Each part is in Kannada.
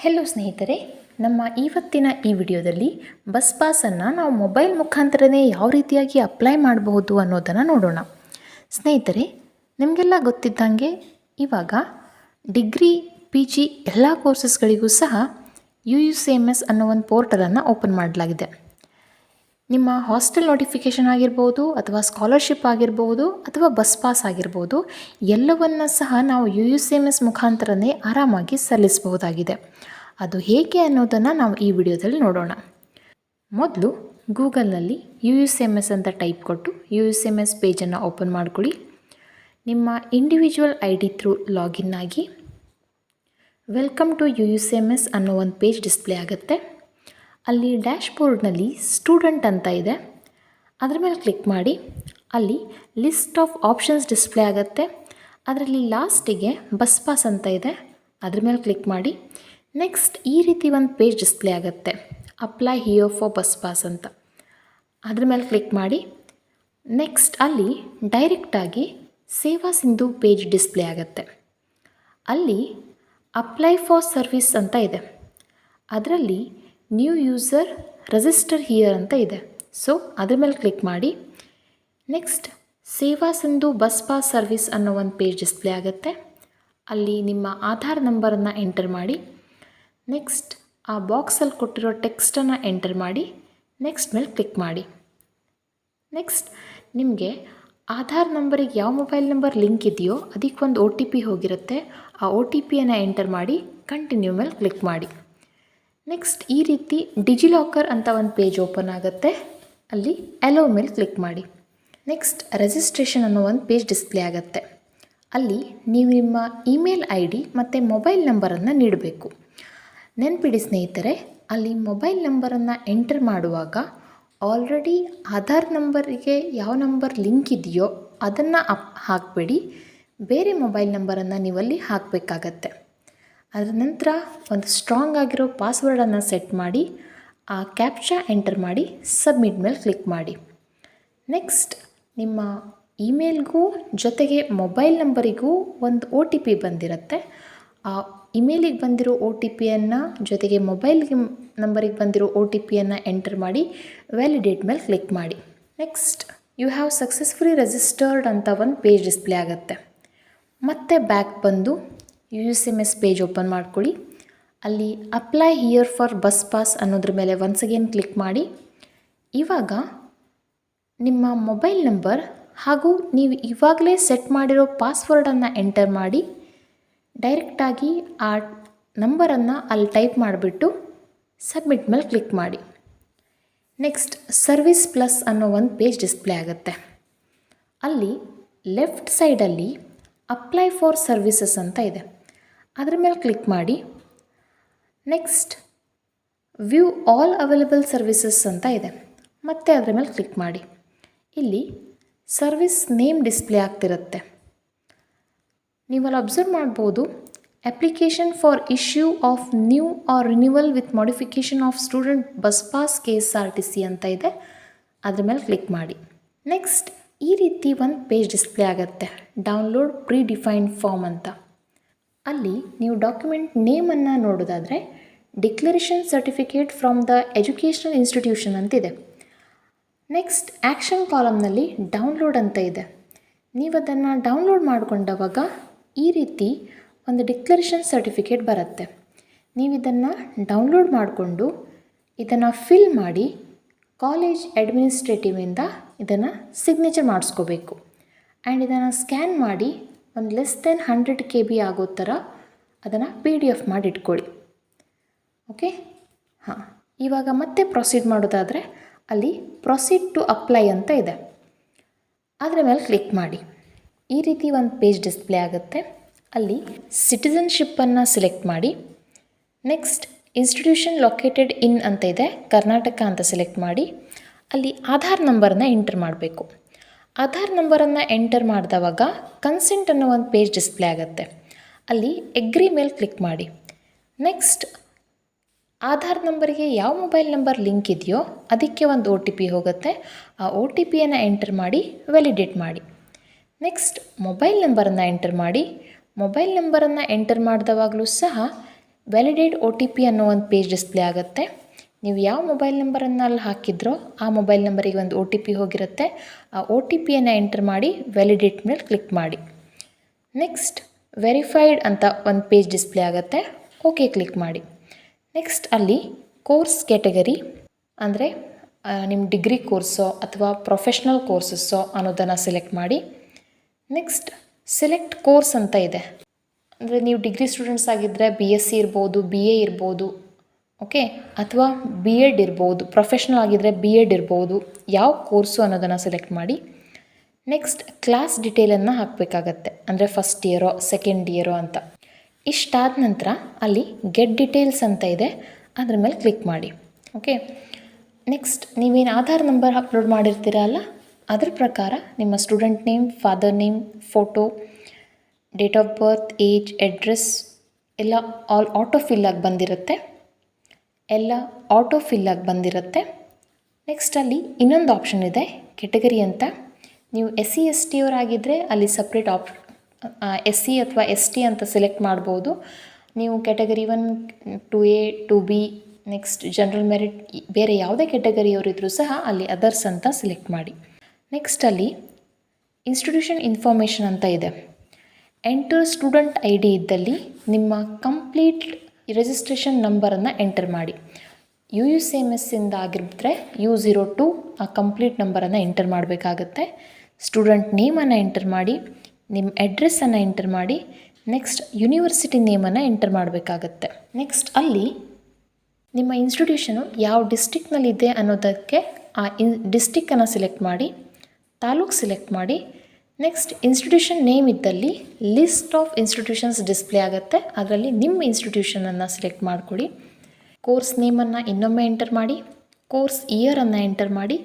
ಹೆಲೋ ಸ್ನೇಹಿತರೆ, ನಮ್ಮ ಇವತ್ತಿನ ಈ ವಿಡಿಯೋದಲ್ಲಿ ಬಸ್ ಪಾಸನ್ನು ನಾವು ಮೊಬೈಲ್ ಮುಖಾಂತರನೇ ಯಾವ ರೀತಿಯಾಗಿ ಅಪ್ಲೈ ಮಾಡಬಹುದು ಅನ್ನೋದನ್ನು ನೋಡೋಣ. ಸ್ನೇಹಿತರೆ, ನಿಮಗೆಲ್ಲ ಗೊತ್ತಿದ್ದಂಗೆ ಇವಾಗ ಡಿಗ್ರಿ ಪಿ ಜಿ ಎಲ್ಲ ಕೋರ್ಸಸ್ಗಳಿಗೂ ಸಹ U U C M S ಅನ್ನೋ ಒಂದು ಪೋರ್ಟಲನ್ನು ಓಪನ್ ಮಾಡಲಾಗಿದೆ. ನಿಮ್ಮ ಹಾಸ್ಟೆಲ್ ನೋಟಿಫಿಕೇಷನ್ ಆಗಿರ್ಬೋದು ಅಥವಾ ಸ್ಕಾಲರ್ಶಿಪ್ ಆಗಿರ್ಬೋದು ಅಥವಾ ಬಸ್ ಪಾಸ್ ಆಗಿರ್ಬೋದು, ಎಲ್ಲವನ್ನು ಸಹ ನಾವು U U C M S ಮುಖಾಂತರನೇ ಆರಾಮಾಗಿ ಸಲ್ಲಿಸಬಹುದಾಗಿದೆ. ಅದು ಹೇಗೆ ಅನ್ನೋದನ್ನು ನಾವು ಈ ವಿಡಿಯೋದಲ್ಲಿ ನೋಡೋಣ. ಮೊದಲು ಗೂಗಲ್ನಲ್ಲಿ U U C M S ಅಂತ ಟೈಪ್ ಕೊಟ್ಟು U U C M S ಪೇಜನ್ನು open ಮಾಡ್ಕೊಳ್ಳಿ. ನಿಮ್ಮ individual I D through login ಆಗಿ, welcome to U U C M S ಅನ್ನೋ ಒಂದು ಪೇಜ್ ಡಿಸ್ಪ್ಲೇ ಆಗುತ್ತೆ. ಅಲ್ಲಿ ಡ್ಯಾಶ್ ಬೋರ್ಡ್ನಲ್ಲಿ ಸ್ಟೂಡೆಂಟ್ ಅಂತ ಇದೆ. ಅದರ ಮೇಲೆ ಕ್ಲಿಕ್ ಮಾಡಿ. ಅಲ್ಲಿ ಲಿಸ್ಟ್ ಆಫ್ ಆಪ್ಷನ್ಸ್ ಡಿಸ್ಪ್ಲೇ ಆಗುತ್ತೆ. ಅದರಲ್ಲಿ ಲಾಸ್ಟಿಗೆ ಬಸ್ ಪಾಸ್ ಅಂತ ಇದೆ. ಅದ್ರ ಮೇಲೆ ಕ್ಲಿಕ್ ಮಾಡಿ. ನೆಕ್ಸ್ಟ್ ಈ ರೀತಿ ಒಂದು ಪೇಜ್ ಡಿಸ್ಪ್ಲೇ ಆಗುತ್ತೆ. Apply here for bus pass ಅಂತ. ಅದ್ರ ಮೇಲೆ ಕ್ಲಿಕ್ ಮಾಡಿ. ನೆಕ್ಸ್ಟ್ ಅಲ್ಲಿ ಡೈರೆಕ್ಟಾಗಿ ಸೇವಾ ಸಿಂಧು ಪೇಜ್ ಡಿಸ್ಪ್ಲೇ ಆಗುತ್ತೆ. ಅಲ್ಲಿ ಅಪ್ಲೈ ಫಾರ್ ಸರ್ವಿಸ್ ಅಂತ ಇದೆ. ಅದರಲ್ಲಿ ನ್ಯೂ ಯೂಸರ್ ರಿಜಿಸ್ಟರ್ ಹಿಯರ್ ಅಂತ ಇದೆ. ಸೊ ಅದ್ರ ಮೇಲೆ ಕ್ಲಿಕ್ ಮಾಡಿ. ನೆಕ್ಸ್ಟ್ ಸೇವಾ ಸಿಂಧು ಬಸ್ ಪಾಸ್ ಸರ್ವಿಸ್ ಅನ್ನೋ ಒಂದು ಪೇಜ್ ಡಿಸ್ಪ್ಲೇ ಆಗುತ್ತೆ. ಅಲ್ಲಿ ನಿಮ್ಮ ಆಧಾರ್ ನಂಬರನ್ನು ಎಂಟರ್ ಮಾಡಿ. ನೆಕ್ಸ್ಟ್ ಆ ಬಾಕ್ಸಲ್ಲಿ ಕೊಟ್ಟಿರೋ ಟೆಕ್ಸ್ಟನ್ನು ಎಂಟರ್ ಮಾಡಿ. ನೆಕ್ಸ್ಟ್ ಮೇಲೆ ಕ್ಲಿಕ್ ಮಾಡಿ. ನೆಕ್ಸ್ಟ್ ನಿಮಗೆ ಆಧಾರ್ ನಂಬರಿಗೆ ಯಾವ ಮೊಬೈಲ್ ನಂಬರ್ ಲಿಂಕ್ ಇದೆಯೋ ಅದಕ್ಕೆ ಒಂದು ಒ ಟಿ ಪಿ ಹೋಗಿರುತ್ತೆ. ಆ ಒ ಟಿ ಪಿಯನ್ನು ಎಂಟರ್ ಮಾಡಿ ಕಂಟಿನ್ಯೂ ಮೇಲೆ ಕ್ಲಿಕ್ ಮಾಡಿ. ನೆಕ್ಸ್ಟ್ ಈ ರೀತಿ ಡಿಜಿಲಾಕರ್ ಅಂತ ಒಂದು ಪೇಜ್ ಓಪನ್ ಆಗುತ್ತೆ. ಅಲ್ಲಿ ಎಲೋ ಮೇಲೆ ಕ್ಲಿಕ್ ಮಾಡಿ. ನೆಕ್ಸ್ಟ್ ರಿಜಿಸ್ಟ್ರೇಷನ್ ಅನ್ನೋ ಒಂದು ಪೇಜ್ ಡಿಸ್ಪ್ಲೇ ಆಗುತ್ತೆ. ಅಲ್ಲಿ ನೀವು ನಿಮ್ಮ ಇಮೇಲ್ ಐ ಡಿ ಮತ್ತು ಮೊಬೈಲ್ ನಂಬರನ್ನು ನೀಡಬೇಕು. ನೆನಪಿಡಿ ಸ್ನೇಹಿತರೆ, ಅಲ್ಲಿ ಮೊಬೈಲ್ ನಂಬರನ್ನು ಎಂಟರ್ ಮಾಡುವಾಗ ಆಲ್ರೆಡಿ ಆಧಾರ್ ನಂಬರಿಗೆ ಯಾವ ನಂಬರ್ ಲಿಂಕ್ ಇದೆಯೋ ಅದನ್ನು ಅಪ್ ಹಾಕಬೇಡಿ. ಬೇರೆ ಮೊಬೈಲ್ ನಂಬರನ್ನು ನೀವಲ್ಲಿ ಹಾಕಬೇಕಾಗತ್ತೆ. ಅದರ ನಂತರ ಒಂದು ಸ್ಟ್ರಾಂಗ್ ಆಗಿರೋ ಪಾಸ್ವರ್ಡನ್ನು ಸೆಟ್ ಮಾಡಿ, ಆ ಕ್ಯಾಪ್ಚಾ ಎಂಟರ್ ಮಾಡಿ ಸಬ್ಮಿಟ್ ಮೇಲೆ ಕ್ಲಿಕ್ ಮಾಡಿ. ನೆಕ್ಸ್ಟ್ ನಿಮ್ಮ ಇಮೇಲ್ಗೂ ಜೊತೆಗೆ ಮೊಬೈಲ್ ನಂಬರಿಗೂ ಒಂದು ಒ ಟಿ ಪಿ ಬಂದಿರುತ್ತೆ. ಆ ಇಮೇಲಿಗೆ ಬಂದಿರೋ ಒ ಟಿ ಪಿಯನ್ನು ಜೊತೆಗೆ ಮೊಬೈಲ್ಗೆ ನಂಬರಿಗೆ ಬಂದಿರೋ ಒ ಟಿ ಪಿಯನ್ನು ಎಂಟರ್ ಮಾಡಿ ವ್ಯಾಲಿಡೇಟ್ ಮೇಲೆ ಕ್ಲಿಕ್ ಮಾಡಿ. Next you have successfully registered ಅಂತ ಒಂದು ಪೇಜ್ ಡಿಸ್ಪ್ಲೇ ಆಗುತ್ತೆ. ಮತ್ತೆ ಬ್ಯಾಕ್ ಬಂದು U S M S page open ಮಾಡ್ಕೊಳ್ಳಿ. ಅಲ್ಲಿ apply here for bus pass ಅನ್ನೋದ್ರ ಮೇಲೆ ಒನ್ಸ್ ಅಗೇನ್ ಕ್ಲಿಕ್ ಮಾಡಿ. ಇವಾಗ ನಿಮ್ಮ ಮೊಬೈಲ್ ನಂಬರ್ ಹಾಗೂ ನೀವು ಇವಾಗಲೇ ಸೆಟ್ ಮಾಡಿರೋ ಪಾಸ್ವರ್ಡನ್ನು ಎಂಟರ್ ಮಾಡಿ. ಡೈರೆಕ್ಟಾಗಿ ಆ ನಂಬರನ್ನು ಅಲ್ಲಿ ಟೈಪ್ ಮಾಡಿಬಿಟ್ಟು ಸಬ್ಮಿಟ್ ಮೇಲೆ ಕ್ಲಿಕ್ ಮಾಡಿ. ನೆಕ್ಸ್ಟ್ ಸರ್ವಿಸ್ ಪ್ಲಸ್ ಅನ್ನೋ ಒಂದು ಪೇಜ್ ಡಿಸ್ಪ್ಲೇ ಆಗುತ್ತೆ. ಅಲ್ಲಿ ಲೆಫ್ಟ್ ಸೈಡಲ್ಲಿ ಅಪ್ಲೈ ಫಾರ್ ಸರ್ವಿಸಸ್ ಅಂತ ಇದೆ. ಅದರ ಮೇಲೆ ಕ್ಲಿಕ್ ಮಾಡಿ. Next view all available services ಅಂತ ಇದೆ. ಮತ್ತೆ ಅದರ ಮೇಲೆ ಕ್ಲಿಕ್ ಮಾಡಿ. ಇಲ್ಲಿ ಸರ್ವಿಸ್ ನೇಮ್ ಡಿಸ್ಪ್ಲೇ ಆಗ್ತಿರುತ್ತೆ. ನೀವಲ್ಲಿ ಅಬ್ಸರ್ವ್ ಮಾಡ್ಬೋದು application for issue of new or renewal with modification of student bus pass K S R T C ಅಂತ ಇದೆ. ಅದ್ರ ಮೇಲೆ ಕ್ಲಿಕ್ ಮಾಡಿ. ನೆಕ್ಸ್ಟ್ ಈ ರೀತಿ ಒಂದು ಪೇಜ್ ಡಿಸ್ಪ್ಲೇ ಆಗುತ್ತೆ. ಡೌನ್ಲೋಡ್ ಪ್ರೀ ಡಿಫೈನ್ಡ್ ಫಾರ್ಮ್ ಅಂತ. ಅಲ್ಲಿ ನೀವು ಡಾಕ್ಯುಮೆಂಟ್ ನೇಮನ್ನು ನೋಡೋದಾದರೆ declaration certificate from the educational institution ಅಂತಿದೆ. ನೆಕ್ಸ್ಟ್ ಆ್ಯಕ್ಷನ್ ಕಾಲಮ್ನಲ್ಲಿ ಡೌನ್ಲೋಡ್ ಅಂತ ಇದೆ. ನೀವು ಅದನ್ನು ಡೌನ್ಲೋಡ್ ಮಾಡಿಕೊಂಡವಾಗ ಈ ರೀತಿ ಒಂದು ಡಿಕ್ಲರೇಷನ್ ಸರ್ಟಿಫಿಕೇಟ್ ಬರುತ್ತೆ. ನೀವು ಇದನ್ನು ಡೌನ್ಲೋಡ್ ಮಾಡಿಕೊಂಡು ಇದನ್ನು ಫಿಲ್ ಮಾಡಿ ಕಾಲೇಜ್ ಅಡ್ಮಿನಿಸ್ಟ್ರೇಟಿವಿಂದ ಇದನ್ನು ಸಿಗ್ನೇಚರ್ ಮಾಡಿಸ್ಕೋಬೇಕು. ಆ್ಯಂಡ್ ಇದನ್ನು ಸ್ಕ್ಯಾನ್ ಮಾಡಿ ಒಂದು less than hundred K B ಆಗೋ ಥರ ಅದನ್ನು ಪಿ ಡಿ ಎಫ್ ಮಾಡಿ ಇಟ್ಕೊಳ್ಳಿ. ಓಕೆ ಹಾಂ. ಇವಾಗ ಮತ್ತೆ ಪ್ರೊಸೀಡ್ ಮಾಡೋದಾದರೆ ಅಲ್ಲಿ ಪ್ರೊಸೀಡ್ ಟು ಅಪ್ಲೈ ಅಂತ ಇದೆ. ಅದರ ಮೇಲೆ ಕ್ಲಿಕ್ ಮಾಡಿ. ಈ ರೀತಿ ಒಂದು ಪೇಜ್ ಡಿಸ್ಪ್ಲೇ ಆಗುತ್ತೆ. ಅಲ್ಲಿ ಸಿಟಿಸನ್ಶಿಪ್ಪನ್ನು ಸೆಲೆಕ್ಟ್ ಮಾಡಿ. ನೆಕ್ಸ್ಟ್ ಇನ್ಸ್ಟಿಟ್ಯೂಷನ್ ಲೊಕೇಟೆಡ್ ಇನ್ ಅಂತ ಇದೆ. ಕರ್ನಾಟಕ ಅಂತ ಸೆಲೆಕ್ಟ್ ಮಾಡಿ. ಅಲ್ಲಿ ಆಧಾರ್ ನಂಬರ್ನ ಎಂಟ್ರ್ ಮಾಡಬೇಕು. ಆಧಾರ್ ನಂಬರನ್ನು ಎಂಟರ್ ಮಾಡಿದವಾಗ ಕನ್ಸೆಂಟ್ ಅನ್ನೋ ಒಂದು ಪೇಜ್ ಡಿಸ್ಪ್ಲೇ ಆಗುತ್ತೆ. ಅಲ್ಲಿ ಎಗ್ರಿ ಮೇಲೆ ಕ್ಲಿಕ್ ಮಾಡಿ. ನೆಕ್ಸ್ಟ್, ಆಧಾರ್ ನಂಬರಿಗೆ ಯಾವ ಮೊಬೈಲ್ ನಂಬರ್ ಲಿಂಕ್ ಇದೆಯೋ ಅದಕ್ಕೆ ಒಂದು ಒ ಟಿ ಪಿ ಹೋಗುತ್ತೆ. ಆ ಒ ಟಿ ಪಿಯನ್ನು ಎಂಟರ್ ಮಾಡಿ, ವ್ಯಾಲಿಡೇಟ್ ಮಾಡಿ. ನೆಕ್ಸ್ಟ್, ಮೊಬೈಲ್ ನಂಬರನ್ನು ಎಂಟರ್ ಮಾಡಿ. ಮೊಬೈಲ್ ನಂಬರನ್ನು ಎಂಟರ್ ಮಾಡಿದವಾಗಲೂ ಸಹ ವ್ಯಾಲಿಡೇಟ್ ಒ ಟಿ ಪಿ ಅನ್ನೋ ಒಂದು ಪೇಜ್ ಡಿಸ್ಪ್ಲೇ ಆಗುತ್ತೆ. ನೀವು ಯಾವ ಮೊಬೈಲ್ ನಂಬರನ್ನು ಅಲ್ಲಿ ಹಾಕಿದ್ರೋ ಆ ಮೊಬೈಲ್ ನಂಬರಿಗೆ ಒಂದು ಒ ಟಿ ಪಿ ಹೋಗಿರುತ್ತೆ. ಆ ಒ ಟಿ ಪಿಯನ್ನು ಎಂಟರ್ ಮಾಡಿ, ವ್ಯಾಲಿಡೇಟ್ ಮೇಲೆ ಕ್ಲಿಕ್ ಮಾಡಿ. ನೆಕ್ಸ್ಟ್, ವೆರಿಫೈಡ್ ಅಂತ ಒಂದು ಪೇಜ್ ಡಿಸ್ಪ್ಲೇ ಆಗುತ್ತೆ. ಓಕೆ, ಕ್ಲಿಕ್ ಮಾಡಿ. ನೆಕ್ಸ್ಟ್, ಅಲ್ಲಿ ಕೋರ್ಸ್ ಕ್ಯಾಟಗರಿ ಅಂದರೆ ನಿಮ್ಮ ಡಿಗ್ರಿ ಕೋರ್ಸೋ ಅಥವಾ ಪ್ರೊಫೆಷ್ನಲ್ ಕೋರ್ಸಸ್ಸೋ ಅನ್ನೋದನ್ನು ಸೆಲೆಕ್ಟ್ ಮಾಡಿ. ನೆಕ್ಸ್ಟ್, ಸೆಲೆಕ್ಟ್ ಕೋರ್ಸ್ ಅಂತ ಇದೆ. ಅಂದರೆ ನೀವು ಡಿಗ್ರಿ ಸ್ಟೂಡೆಂಟ್ಸ್ ಆಗಿದ್ದರೆ ಬಿ ಎಸ್ ಸಿ ಇರ್ಬೋದು, ಬಿ ಎ ಇರ್ಬೋದು ಓಕೆ ಅಥವಾ ಬಿ ಎಡ್ ಇರ್ಬೋದು. ಪ್ರೊಫೆಷ್ನಲ್ ಆಗಿದ್ದರೆ ಬಿ ಎಡ್ ಇರ್ಬೋದು. ಯಾವ ಕೋರ್ಸು ಅನ್ನೋದನ್ನು ಸೆಲೆಕ್ಟ್ ಮಾಡಿ. ನೆಕ್ಸ್ಟ್ ಕ್ಲಾಸ್ ಡಿಟೇಲನ್ನು ಹಾಕಬೇಕಾಗತ್ತೆ. ಅಂದರೆ ಫಸ್ಟ್ ಇಯರೋ ಸೆಕೆಂಡ್ ಇಯರೋ ಅಂತ. ಇಷ್ಟಾದ ನಂತರ ಅಲ್ಲಿ ಗೆಟ್ ಡಿಟೇಲ್ಸ್ ಅಂತ ಇದೆ. ಅದ್ರ ಮೇಲೆ ಕ್ಲಿಕ್ ಮಾಡಿ. ಓಕೆ ನೆಕ್ಸ್ಟ್ ನೀವೇನು ಆಧಾರ್ ನಂಬರ್ ಅಪ್ಲೋಡ್ ಮಾಡಿರ್ತೀರಲ್ಲ ಅದ್ರ ಪ್ರಕಾರ ನಿಮ್ಮ student name father name photo date of birth age address ಎಲ್ಲ ಆಲ್ ಆಟೋ ಆಗಿ ಬಂದಿರುತ್ತೆ. ಎಲ್ಲ ಆಟೋ ಫಿಲ್ಲಾಗಿ ಬಂದಿರುತ್ತೆ. ನೆಕ್ಸ್ಟ್ ಅಲ್ಲಿ ಇನ್ನೊಂದು ಆಪ್ಷನ್ ಇದೆ ಕೆಟಗರಿ ಅಂತ. ನೀವು ಎಸ್ ಸಿ ಎಸ್ ಟಿ ಅಲ್ಲಿ ಸಪ್ರೇಟ್ ಆಪ್ ಎಸ್ ಸಿ ಅಥವಾ ಎಸ್ ಟಿ ಅಂತ ಸೆಲೆಕ್ಟ್ ಮಾಡ್ಬೋದು. ನೀವು category one two A two B next general merit ಬೇರೆ ಯಾವುದೇ ಕೆಟಗರಿಯವರಿದ್ದರೂ ಸಹ ಅಲ್ಲಿ ಅದರ್ಸ್ ಅಂತ ಸೆಲೆಕ್ಟ್ ಮಾಡಿ. ನೆಕ್ಸ್ಟ್ ಅಲ್ಲಿ ಇನ್ಸ್ಟಿಟ್ಯೂಷನ್ ಇನ್ಫಾರ್ಮೇಷನ್ ಅಂತ ಇದೆ. ಎಂಟರ್ ಸ್ಟೂಡೆಂಟ್ ಐ ಡಿ ಇದ್ದಲ್ಲಿ ನಿಮ್ಮ ಕಂಪ್ಲೀಟ್ ರಿಜಿಸ್ಟ್ರೇಷನ್ ನಂಬರನ್ನು ಎಂಟರ್ ಮಾಡಿ. ಯು ಯು ಸಿ ಎಂ ಎಸ್ಸಿಂದ ಆಗಿರ್ಬಿಟ್ರೆ ಯು ಝೀರೋ ಟು ಆ ಕಂಪ್ಲೀಟ್ ನಂಬರನ್ನು ಎಂಟರ್ ಮಾಡಬೇಕಾಗತ್ತೆ. ಸ್ಟೂಡೆಂಟ್ ನೇಮನ್ನು ಎಂಟರ್ ಮಾಡಿ ನಿಮ್ಮ ಅಡ್ರೆಸ್ಸನ್ನು ಎಂಟರ್ ಮಾಡಿ ನೆಕ್ಸ್ಟ್ ಯೂನಿವರ್ಸಿಟಿ ನೇಮನ್ನು ಎಂಟರ್ ಮಾಡಬೇಕಾಗತ್ತೆ. ನೆಕ್ಸ್ಟ್ ಅಲ್ಲಿ ನಿಮ್ಮ ಇನ್ಸ್ಟಿಟ್ಯೂಷನು ಯಾವ ಡಿಸ್ಟಿಕ್ನಲ್ಲಿದೆ ಅನ್ನೋದಕ್ಕೆ ಆ ಇನ್ ಡಿಸ್ಟಿಕ್ಕನ್ನು ಸೆಲೆಕ್ಟ್ ಮಾಡಿ, ತಾಲೂಕು ಸೆಲೆಕ್ಟ್ ಮಾಡಿ ನೆಕ್ಸ್ಟ್ ಇನ್ಸ್ಟಿಟ್ಯೂಷನ್ ನೇಮ್ ಇದ್ದಲ್ಲಿ ಲಿಸ್ಟ್ ಆಫ್ ಇನ್ಸ್ಟಿಟ್ಯೂಷನ್ಸ್ ಡಿಸ್ಪ್ಲೇ ಆಗುತ್ತೆ. ಅದರಲ್ಲಿ ನಿಮ್ಮ ಇನ್ಸ್ಟಿಟ್ಯೂಷನನ್ನು ಸೆಲೆಕ್ಟ್ ಮಾಡಿಕೊಡಿ. ಕೋರ್ಸ್ ನೇಮನ್ನು ಇನ್ನೊಮ್ಮೆ ಎಂಟರ್ ಮಾಡಿ. ಕೋರ್ಸ್ ಇಯರನ್ನು ಎಂಟರ್ ಮಾಡಿ.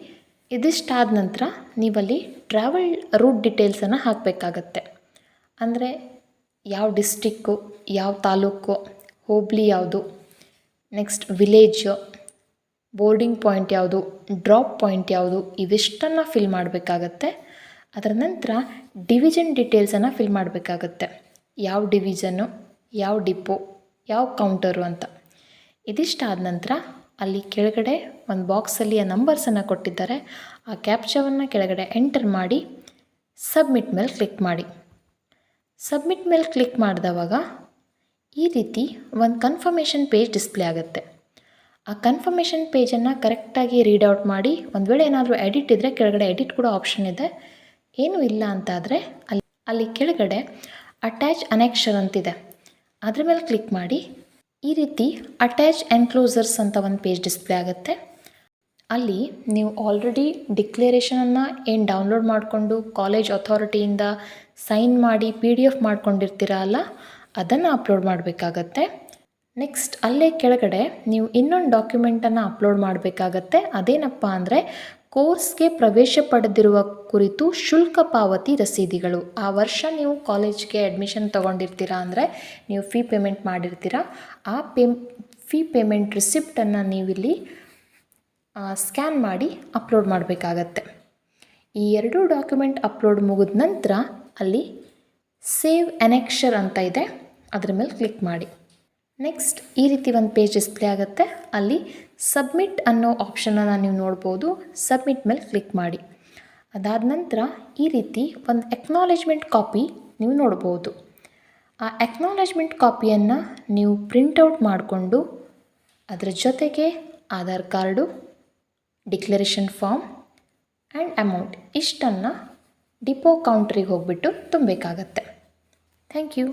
ಇದಿಷ್ಟಾದ ನಂತರ ನೀವಲ್ಲಿ ಟ್ರಾವೆಲ್ ರೂಟ್ ಡೀಟೇಲ್ಸನ್ನು ಹಾಕಬೇಕಾಗತ್ತೆ. ಅಂದರೆ ಯಾವ ಡಿಸ್ಟಿಕ್ಕು ಯಾವ ತಾಲೂಕು, ಹೋಬ್ಳಿ ಯಾವುದು? ನೆಕ್ಸ್ಟ್ ವಿಲೇಜು ಬೋರ್ಡಿಂಗ್ ಪಾಯಿಂಟ್ ಯಾವುದು? ಡ್ರಾಪ್ ಪಾಯಿಂಟ್ ಯಾವುದು? ಇವಿಷ್ಟನ್ನು ಫಿಲ್ ಮಾಡಬೇಕಾಗತ್ತೆ. ಅದರ ನಂತರ ಡಿವಿಷನ್ ಡೀಟೇಲ್ಸನ್ನು ಫಿಲ್ ಮಾಡಬೇಕಾಗತ್ತೆ. ಯಾವ ಡಿವಿಷನ್ನು ಯಾವ ಡಿಪೋ ಯಾವ ಕೌಂಟರು ಅಂತ. ಇದಿಷ್ಟಾದ ನಂತರ ಅಲ್ಲಿ ಕೆಳಗಡೆ ಒಂದು ಬಾಕ್ಸಲ್ಲಿ ಆ ನಂಬರ್ಸನ್ನು ಕೊಟ್ಟಿದ್ದಾರೆ. ಆ ಕ್ಯಾಪ್ಚವನ್ನು ಕೆಳಗಡೆ ಎಂಟರ್ ಮಾಡಿ ಸಬ್ಮಿಟ್ ಮೇಲೆ ಕ್ಲಿಕ್ ಮಾಡಿ. ಸಬ್ಮಿಟ್ ಮೇಲೆ ಕ್ಲಿಕ್ ಮಾಡಿದವಾಗ ಈ ರೀತಿ ಒಂದು ಕನ್ಫರ್ಮೇಷನ್ ಪೇಜ್ ಡಿಸ್ಪ್ಲೇ ಆಗುತ್ತೆ. ಆ ಕನ್ಫರ್ಮೇಷನ್ ಪೇಜನ್ನು ಕರೆಕ್ಟಾಗಿ ರೀಡ್ ಔಟ್ ಮಾಡಿ ಒಂದು ವೇಳೆ ಏನಾದರೂ ಎಡಿಟ್ ಇದ್ದರೆ ಕೆಳಗಡೆ ಎಡಿಟ್ ಕೂಡ ಆಪ್ಷನ್ ಇದೆ. ಏನೂ ಇಲ್ಲ ಅಂತಾದರೆ ಅಲ್ಲಿ ಅಲ್ಲಿ ಕೆಳಗಡೆ ಅಟ್ಯಾಚ್ ಅನೆಕ್ಷರ್ ಅಂತಿದೆ. ಅದ್ರ ಮೇಲೆ ಕ್ಲಿಕ್ ಮಾಡಿ. ಈ ರೀತಿ ಅಟ್ಯಾಚ್ ಎನ್ಕ್ಲೋಸರ್ಸ್ ಅಂತ ಒಂದು ಪೇಜ್ ಡಿಸ್ಪ್ಲೇ ಆಗುತ್ತೆ. ಅಲ್ಲಿ ನೀವು ಆಲ್ರೆಡಿ ಡಿಕ್ಲೇರೇಷನನ್ನು ಏನು ಡೌನ್ಲೋಡ್ ಮಾಡಿಕೊಂಡು ಕಾಲೇಜ್ ಅಥಾರಿಟಿಯಿಂದ ಸೈನ್ ಮಾಡಿ ಪಿ ಡಿ ಎಫ್ ಮಾಡ್ಕೊಂಡಿರ್ತೀರ ಅಲ್ಲ, ಅದನ್ನು ಅಪ್ಲೋಡ್ ಮಾಡಬೇಕಾಗತ್ತೆ. ನೆಕ್ಸ್ಟ್ ಅಲ್ಲೇ ಕೆಳಗಡೆ ನೀವು ಇನ್ನೊಂದು ಡಾಕ್ಯುಮೆಂಟನ್ನು ಅಪ್ಲೋಡ್ ಮಾಡಬೇಕಾಗತ್ತೆ. ಅದೇನಪ್ಪ ಅಂದರೆ ಕೋರ್ಸ್ಗೆ ಪ್ರವೇಶ ಪಡೆದಿರುವ ಕುರಿತು ಶುಲ್ಕ ಪಾವತಿ ರಸೀದಿಗಳು. ಆ ವರ್ಷ ನೀವು ಕಾಲೇಜ್ಗೆ ಅಡ್ಮಿಷನ್ ತೊಗೊಂಡಿರ್ತೀರಾ ಅಂದರೆ ನೀವು ಫೀ ಪೇಮೆಂಟ್ ಮಾಡಿರ್ತೀರಾ. ಆ ಪೇ ಫೀ ಪೇಮೆಂಟ್ ರಿಸಿಪ್ಟನ್ನು ನೀವಿಲ್ಲಿ ಸ್ಕ್ಯಾನ್ ಮಾಡಿ ಅಪ್ಲೋಡ್ ಮಾಡಬೇಕಾಗತ್ತೆ. ಈ ಎರಡೂ ಡಾಕ್ಯುಮೆಂಟ್ ಅಪ್ಲೋಡ್ ಮುಗಿದ ನಂತರ ಅಲ್ಲಿ ಸೇವ್ ಎನೆಕ್ಷರ್ ಅಂತ ಇದೆ. ಅದರ ಮೇಲೆ ಕ್ಲಿಕ್ ಮಾಡಿ. ನೆಕ್ಸ್ಟ್ ಈ ರೀತಿ ಒಂದು ಪೇಜ್ ಡಿಸ್ಪ್ಲೇ ಆಗುತ್ತೆ. ಅಲ್ಲಿ ಸಬ್ಮಿಟ್ ಅನ್ನೋ ಆಪ್ಷನನ್ನು ನೀವು ನೋಡ್ಬೋದು. ಸಬ್ಮಿಟ್ ಮೇಲೆ ಕ್ಲಿಕ್ ಮಾಡಿ. ಅದಾದ ನಂತರ ಈ ರೀತಿ ಒಂದು ಎಕ್ನಾಲೇಜ್ಮೆಂಟ್ ಕಾಪಿ ನೀವು ನೋಡ್ಬೋದು. ಆ ಎಕ್ನಾಲೇಜ್ಮೆಂಟ್ ಕಾಪಿಯನ್ನು ನೀವು ಪ್ರಿಂಟೌಟ್ ಮಾಡಿಕೊಂಡು ಅದರ ಜೊತೆಗೆ Aadhaar card declaration form and amount ಇಷ್ಟನ್ನು ಡಿಪೋ ಕೌಂಟ್ರಿಗೆ ಹೋಗ್ಬಿಟ್ಟು ತುಂಬಬೇಕಾಗತ್ತೆ. Thank you